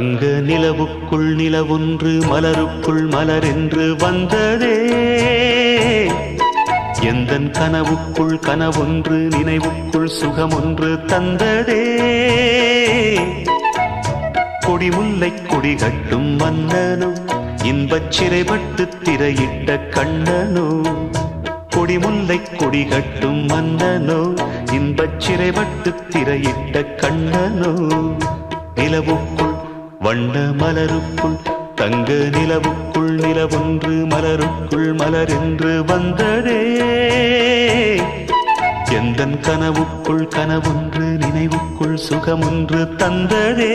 தங்க நிலவுக்குள் நிலவொன்று மலருக்குள் மலரென்று வந்ததே. எந்தன் கனவுக்குள் கனவொன்று நினைவுக்குள் சுகமொன்று தந்ததே. கொடிமுல்லை கொடி கட்டும் மன்னனோ இன்பச் சிறைப்பட்டு திரையிட்ட கண்ணனோ. கொடிமுல்லை கொடி கட்டும் மன்னனோ இன்பச் சிறைப்பட்டு திரையிட்ட கண்ணனோ. நிலவுக்குள் வண்ண மலருக்குள் தங்க நிலவுக்குள் நிலவொன்று மலருக்குள் மலரென்று வந்ததே. எந்தன் கனவுக்குள் கனவொன்று நினைவுக்குள் சுகமொன்று தந்ததே.